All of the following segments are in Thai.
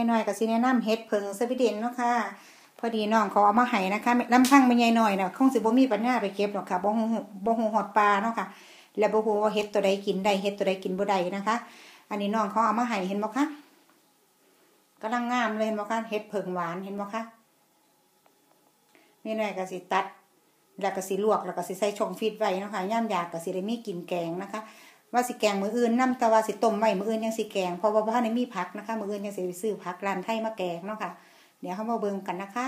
ยน้อยกับสิแนะนำเฮ็ดเพิงสวีเดนเนาะค่ะพอดีน้องเขาเอามาให้นะคะลำพังไม่ใหญ่หน่อยน่ะคงสิบ่มีปัญญาไปเก็บหรอกค่ะบ่ฮู้บ่ฮู้ฮอดปลาเนาะค่ะ แล้วบ่ฮู้ว่าเฮ็ดตัวใดกินได้เฮ็ดตัวใดกินบ่ได้นะคะ อันนี้น้องเขาเอามาให้เห็นบ่คะกำลังงามเลยเห็นบ่คะเฮ็ดเพิงหวานเห็นบ่คะแม่น้อยก็สิตัด แล้วก็สิลวกแล้วก็สิใส่ช่องฟีดไว้เนาะค่ะย่ามยากก็สิได้มีกินแกงนะคะ ว่าสิแกงมื้ออื่นนำแต่ว่าสิต้มไว้มื้ออื่นยังสิแกงเพราะว่าบ่ทันได้มีผักนะคะ มื้ออื่นยังสิไปซื้อผักร้านไทยมาแกงเนาะค่ะ เดี๋ยวเฮามาเบิ่งกันนะคะ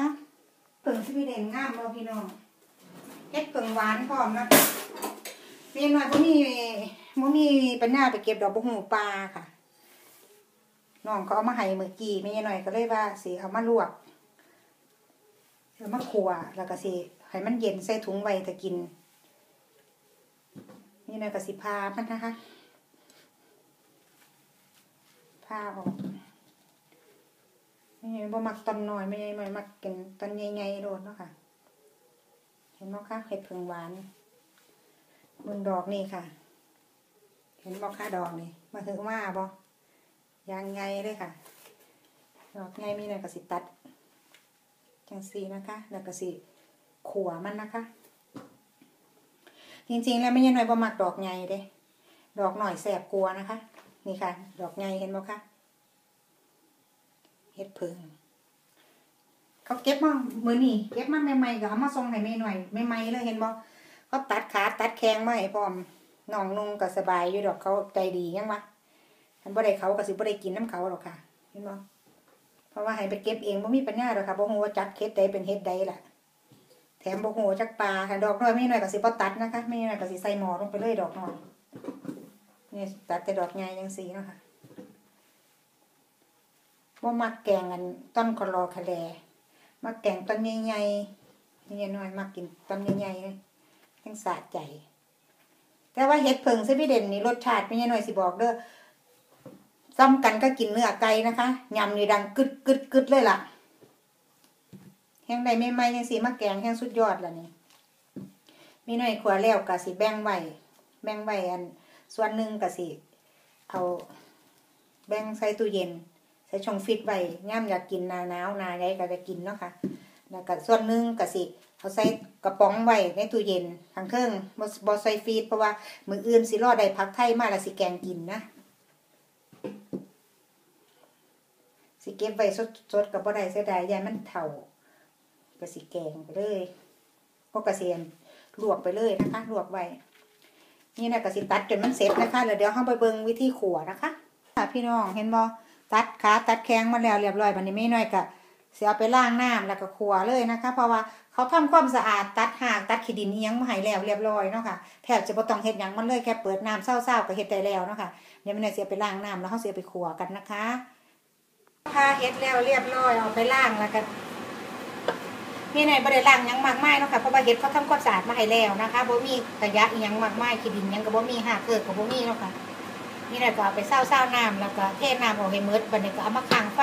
เพิ่งสวีเดนงามบ่พี่น้องเฮ็ดเพิ่งหวานพร้อมนะแม่น้อยบ่มีบ่มีปัญญาไปเก็บดอกบ่ฮู้ปลาค่ะน้องเขาเอามาให้เมื่อกี้แม่น้อยก็เลยว่าสิเอามาลวกเอามาคั่วแล้วก็สิให้มันเย็นใส่ถุงไว้ถ้ากิน นี่นะกสิพามันนะคะพาออกนี่บ่มักตอนน้อยไม่ใช่ไม่มักกินตอนใหญ่ๆโดนเนาะค่ะ เห็นบ่คะเห็ดผึ่งหวานบิ่งดอกนี่ค่ะ เห็นบ่คะดอกนี่มาถึงมาบ่ยางไงเลยค่ะ ดอกไงมีหน่อยกสิตัด จังสีนะคะแล้วกสิขัวมันนะคะ จริงๆ แล้วไม่ใช่หน่อยบ่มักดอกใหญ่เด้ ดอกหน่อยแสบกลัวนะคะ นี่ค่ะ ดอกใหญ่เห็นบ่คะเฮ็ดเพิงเขาเก็บมามือนี่เก็บมาใหม่ๆก็เอามาส่งให้แม่หน่อยใหม่ๆเลยเห็นบ่เขาตัดขาตัดแข้งมาให้พร้อมน้องนุ่งก็สบายอยู่ดอกเขาใจดียังวะทันบ่ได้เขาก็สิบ่ได้กินน้ำเขาหรอกค่ะ เห็นบ่เพราะว่าให้ไปเก็บเองบ่มีปัญญาหรอกค่ะบ่ฮู้ว่าจักเฮ็ดใดเป็นเฮ็ดใดล่ะ แถมบ่ฮู้จักปลาค่ะดอกน้อยไม่น้อยก็สิบตัดนะคะ ไม่น้อยก็สิใส่หม้อลงไปเลยดอกน้อยนี่ตัดแต่ดอกใหญ่จังซี่เนะคะบ่ามักแกงอันต้นคอรอคะแลมักแกงต้นใหญ่ๆนี่น้อยมักกินต้นใหญ่ๆเลยทั้งสะใจ แต่ว่าเห็ดเพิงสวีเด่นนี่รสชาติไม่ใช่น้อยสิบอกเด้อซ้ำกันก็กินเนื้อไก่นะคะยำนี่ดังกึดกึดกึดเลยล่ะ แห้งใดไม่ไหมยังสีมะแกงแห้งสุดยอดแล้วนี่มีหน่อยขวแล้วกะสิแบ่งไว้แบ่งไว้อัน ส่วนหนึ่งกะสิเอาแบ่งใส่ตู้เย็น ใส่ช่องฟิตไว้ย่ามอยากกินนาหนาวนาใดก็จะกินเนาะค่ะแล้วก็ส่วนหนึ่งกะสิเอาใส่กระป๋องไว้ในตู้เย็นทางเครื่องบ่บ่ใส่ฟีดเพราะว่ามืออื่นสิรอดได้พักไทยมาแล้วสิแกงกินนะสิเก็บไว้สดๆกับบ่ได้เสียดายยายมันเฒ่า กระสีแกงไปเลยก็กระเซียนลวกไปเลยนะคะลวกไว้นี่นะกระสีตัดจนมันเสร็จนะคะแล้วเดี๋ยวเราไปเบิ่งวิธีขัวนะคะพี่น้องเห็นบ่ตัดขาตัดแข้งมาแล้วเรียบร้อยบัดนี้ไม่น้อยกะเสียไปล้างน้ำแล้วก็ขัวเลยนะคะ เพราะว่าเขาทำความสะอาดตัดหากตัดขี้ดินเอียงมาให้แล้วเรียบร้อยเนาะค่ะแทบจะบ่ต้องเฮ็ดยังมันเลยแค่เปิดน้ำเศร้าๆก็เฮ็ดได้แล้วเนาะค่ะเดี๋ยวไม่น้อยเสียไปล้างน้ำแล้วเขาเสียไปขัวกันนะคะพาเฮ็ดแล้วเรียบร้อยเอาไปล้างแล้วก็ นี่ในบริลังยังมากมายเนาะค่ะเพราะว่าเห็ดเขาทำความสะอาดมาให้แล้วนะคะบ่มีขยะอีหยังมากมายขี้ดินหยังก็บ่มีหากเกิดก็บ่มีเนาะค่ะนี่แหละก็เอาไปเศร้าเศร้าน้ำแล้วก็เทน้ำออกให้หมืดบัดนี้ก็เอามาค้างไฟ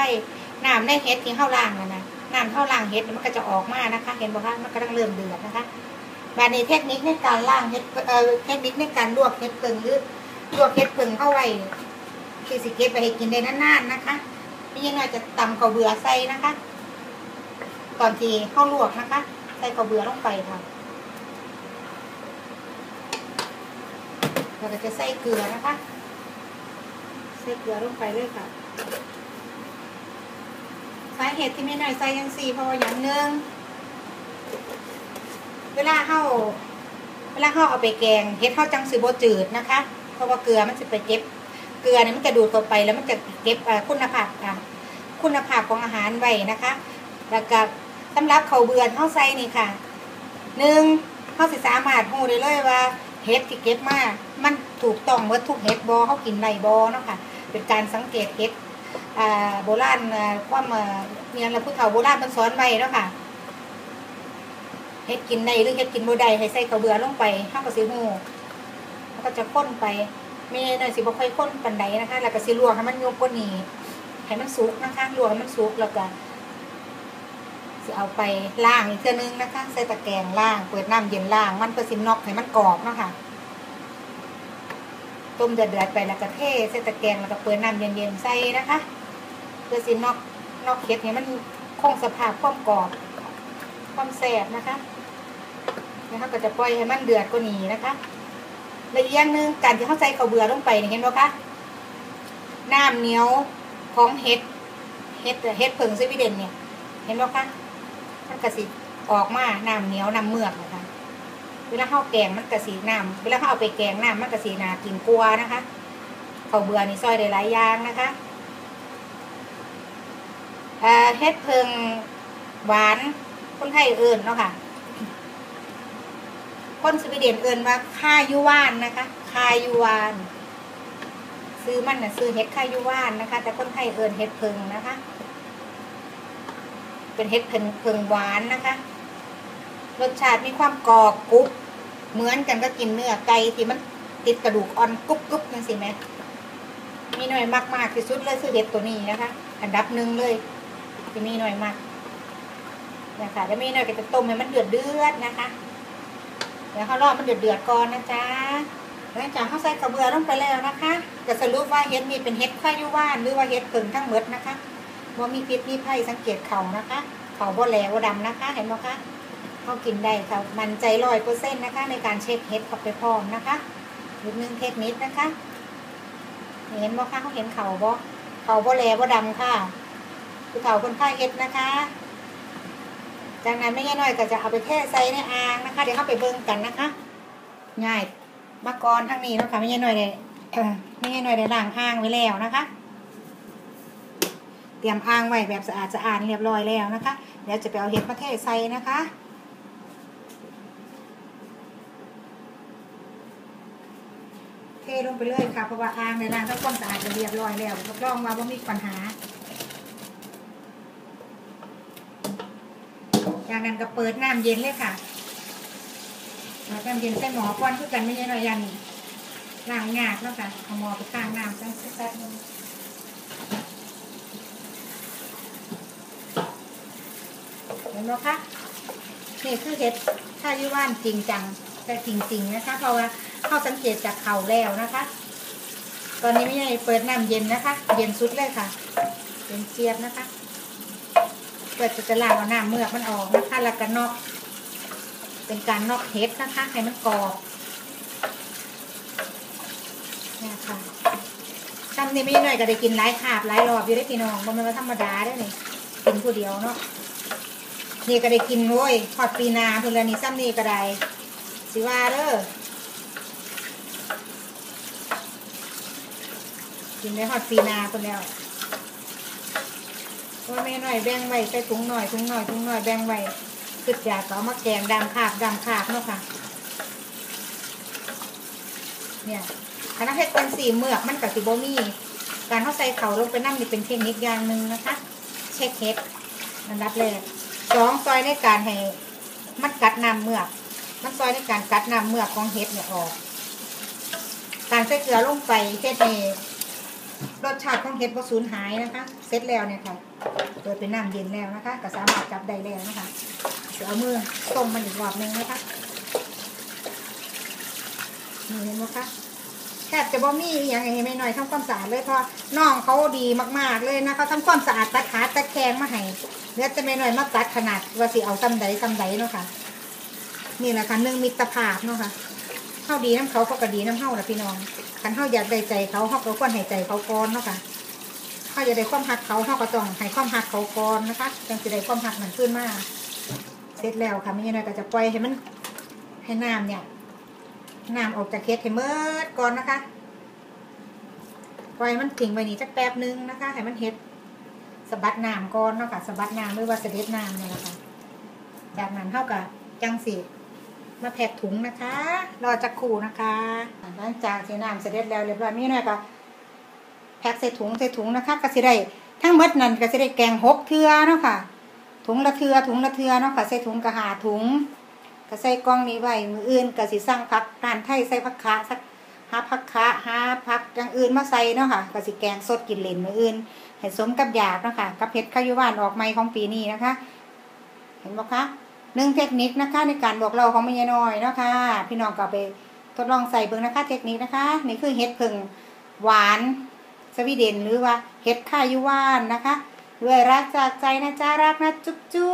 น้ำในเห็ดที่เข้าล่างนั่นนะน้ำเข้าล่างเห็ดมันก็จะออกมานะคะ เห็นบ่คะมันกำลังเริ่มเดือดนะคะบัดนี้เทคนิคในการล่างเห็ดเอ่อเทคนิคในการลวกเห็ดเปิงหรือลวกเห็ดเปิงเข้าไว้คือสิเก็บไปให้กินได้นานๆนะคะนี่ยังไงจะตำข้าวเบื่อใส่นะคะ ตอนที่เข้าลวกนะคะ ใส่กระเบือลงไปค่ะเราก็จะใส่เกลือนะคะ ใส่เกลือลงไปเลยค่ะ สาเหตุที่ไม่น่อยใส่ยังสี่เพราะว่าอย่างหนึ่งเวลาเข้าเวลาเข้าเอาไปแกงเฮ็ดเข้าจังสีโบจืดนะคะ เพราะว่าเกลือมันจะไปเก็บ เกลือเนี่ยมันจะดูดเข้าไปแล้วมันจะเก็บคุณภาพคุณภาพของอาหารไว้นะคะ แล้วก็ สำหรับเขาเบือนเข้าใส่นี่ค่ะหนึ่งเข้าสิสามารถหูได้เลยว่าเห็ดที่เก็บมามันถูกต้องเมื่อทุกเห็ดบอเขากินไรบอเนาะค่ะ เป็นการสังเกตเห็ดโบราณความเนี่ยเราผู้เฒ่าโบราณมันสอนไว้เนาะค่ะเห็ดกินได้หรือเห็ดกินบ่ได้ให้ใส่เขาเบือลงไปเข้ากับสีหูแล้วก็จะข้นไปไม่ได้สิบ่ค่อยข้นปันใดนะคะ แล้วก็สิลวกให้มันยกกว่านี้ให้มันสุกนะคะลวกให้มันสุกแล้วก็ จะเอาไปล่างอีกเทื่อนึงนะคะ ใส่ตะแกรงล่าง เปิดน้ำเย็นล่าง มันเพื่อสินอกให้มันกรอบเนาะค่ะ ต้มเดือดๆไปแล้วก็เทใส่ตะแกรงแล้วก็เปิดน้ำเย็นๆใส่นะคะ เพื่อสินอกนอกเค็ดให้มันคงสภาพความกรอบความแสบนะคะนะคะก็จะปล่อยให้มันเดือดกว่านี้นะคะและอีกอย่างหนึ่งการที่เข้าใส่ข้าเบื่อลงไปเห็นไหมคะน้ำเหนียวของเห็ดเห็ดเห็ดผึ่งสวีเดนเนี่ย เห็นไหมคะ มันกระสิออกมาน้ำเหนียวน้ำเมือกนะคะเวลาข้าแกงมันกระสีน้ำเวลาเขาเอาไปแกงน้ำมันกระสีนากินกลัวนะคะข้าวเบื่อนี่ซอยได้หลายอย่างนะคะเฮ็ดเพิงหวานคนไทยเอิญเนาะค่ะคนสวีเดนเอิญว่าคายูวานนะคะคายูวาน ซื้อมันนะซื้อเฮ็ดคายูวานนะคะ แต่คนไทยเอิญเฮ็ดเพิงนะคะ เป็นเฮ็ดเพิงเพิงหวานนะคะ รสชาติมีความกรอบกรุบเหมือนกันก็กินเนื้อไก่ที่มันติดกระดูกอ่อนกรุบกรุบนั่นสิแม่มีหน่อยมากมากที่สุดเลยคือเห็ดตัวนี้นะคะ อันดับหนึ่งเลยจะมีหน่อยมากนะคะแล้วมีหน่อยก็จะต้มให้มันเดือดเดือดนะคะเดี๋ยวเขารอมันเดือดเดือดก่อนนะจ๊ะหลังจากเขาใส่กระเบือลงไปแล้วนะคะจะสรุปว่าเห็ดนี่เป็นเห็ดข้ายุว่านหรือว่าเห็ดผึ่งทั้งหมดนะคะ ว่ามีพิษมีไผ่สังเกตเข่านะคะ เข่าบ่แหลวดำนะคะ เห็นไหมคะเขากินได้ค่ะมันใจร้อยเปอร์เซ็นต์นะคะ ในการเช็คเห็ดเข้าไปพร้อมนะคะอีกหนึ่งเทคนิคนะคะ เห็นบ่คะเขาเห็นเข่าบ่เข่าบ่แหลบ่ดำค่ะคือเข่าคนไข้เห็ดนะคะ จากนั้นไม่ง่ายน้อยก็จะเอาไปเทใส่ในอ่างนะคะ เดี๋ยวเข้าไปเบิ่งกันนะคะ ง่ายมากรทั้งนี้นะคะไม่ง่ายน้อยเลยไม่ง่ายน้อยได้ล้างอ่างไว้แล้วนะคะ เตรียมอ่างไว้แบบสะอาดสะอาดเรียบร้อยแล้วนะคะ เดี๋ยวจะไปเอาเห็ดมาเทใส่นะคะเทลงไปเลยค่ะเพราะว่าอ่างในล้างทำความสะอาดจะเรียบร้อยแล้วรับรองว่าไม่มีปัญหาจากนั้นก็เปิดน้ำเย็นเลยค่ะน้ำเย็นใส่หมอก้อนคือกันไม่ใช่หน่อยยันล้างงากแล้วค่ะเอาหมอไปข้างน้ำสักแป๊บนึง เนไหมคะนี่คือเห็ดถ้ายุว่านจริงจังแต่จริงๆนะคะ เพราะว่าเข้าสังเกตจากเข่าแล้วนะคะ ตอนนี้ไม่ใช่เปิดน้ำเย็นนะคะ เย็นสุดเลยค่ะเย็นเสียบนะคะเพื่อจะล้างเอาน้ำเมือกมันออกนะคะแล้วก็นอก เป็นการนอกเห็ดนะคะ ให้มันกรอบนี่ค่ะทำนี่ไม่หน่อยก็ได้กินหลายขาบหลายรอบอยู่ได้พี่น้องมันเป็นธรรมดาได้นี่กินผู้เดียวเนาะ นี่ก็ได้กินโว้ยทอดปีนาเพื่อนนี่ซ้ำนี่ก็ได้สิว่าเด้อกินได้ทอดปีนาคนแล้วว่าแม่หน่อยแบ่งไว้ใส่ถุงหน่อยถุงหน่อยถุงหน่อยแบ่งไว้คืออยากเอามาแกงดำขาบดำขาบเนาะค่ะ เนี่ยคณะเพชรเป็นสีเมือกมันกับสีโบมี่การเข้าใส่เขาลงไปนั่งนี่เป็นเทคนิคอย่างหนึ่งนะคะ เช็คเฮ็ดอันดับแรก สองซอยในการให้มันกัดน้ำเมือก มันซอยในการกัดน้ำเมือกของเฮ็ดเนี่ยออก การใส่เกลือลงไปเฮ็ดนี่รสชาติของเห็ดบ่สูญหายนะคะ เสร็จแล้วเนี่ยค่ะเปิดเป็นน้ำเย็นแล้วนะคะ ก็สามารถจับได้แล้วนะคะเดี๋ยวเอามือต้มมันอีกรอบหนึงนะคะนี่เห็นไหมคะ แทบจะบ่มีอย่างไงไม่น้อยทำความสะอาดเลยเพราะน้องเขาดีมากๆเลยนะเขาทำความสะอาดตัดขาตัดแขงมาให้เดี๋ยวจะไม่น้อยมาตัดขนาดว่าสิเอาซ้ำใดซ้ำใดเนาะค่ะนี่แหละค่ะหนึ่งมิตรภาพเนาะค่ะเข้าดีน้ำเขาเขาก็ดีน้ำเข้าละพี่น้องคันเขาอยากได้ใจเขาเขาก็ควรให้ใจเขาก่อนเนาะค่ะเขาอยากได้ความหักเขาเขาก็ต้องให้ความหักเขาก่อนนะคะจังจะได้ความหักมันขึ้นมากเสร็จแล้วค่ะไม่ยังไงก็จะปล่อยให้มันให้น้ำเนี่ย น้ำออกจากเค็ดให้เมิดก่อนนะคะปล่อยมันทิ้งไว้นี่จักแป๊บนึงนะคะ ให้มันเฮ็ดสะบัดน้ำก่อนเนาะค่ะสะบัดน้ำหรือว่าเสด็จน้ำเนี่ยแหละคะจากนั้นเท่ากับจังสีมาแพ็กถุงนะคะ รอจักคู่นะคะหลังจากที่น้ำเสด็จแล้วเรียบร้อยมีหน่อยก็แพ็กใส่ถุงใส่ถุงนะคะก็สิได้ทั้งหมดนั้นก็สิได้แกงหกเทือเนาะค่ะถุงละเทือถุงละเทือเนาะค่ะใส่ถุงกระหาถุง ก็ใส่กล้องนี้ไว้มืออื่นก็สิสั่งผักทานไทยใส่ผักขาสักหาผักขาหาผักอย่างอื่นมาใส่เนาะค่ะก็สิแกงสดกินเลนมืออื่นให้สมกับยากเนาะค่ะกับเห็ดข้าวยุวานออกใหม่ของปีนี้นะคะ เห็นไหมคะหนึ่งเทคนิคนะคะในการบอกเราของแม่ยายน้อยเนาะค่ะพี่น้องก็ไปทดลองใส่เบิ่งนะคะ เทคนิคนะคะนี่คือเห็ดผึ่งหวานสวีเดนหรือว่าเห็ดข้ายุวานนะคะด้วยรักจากใจนะจ๊ะรักนะจุ๊บจุ๊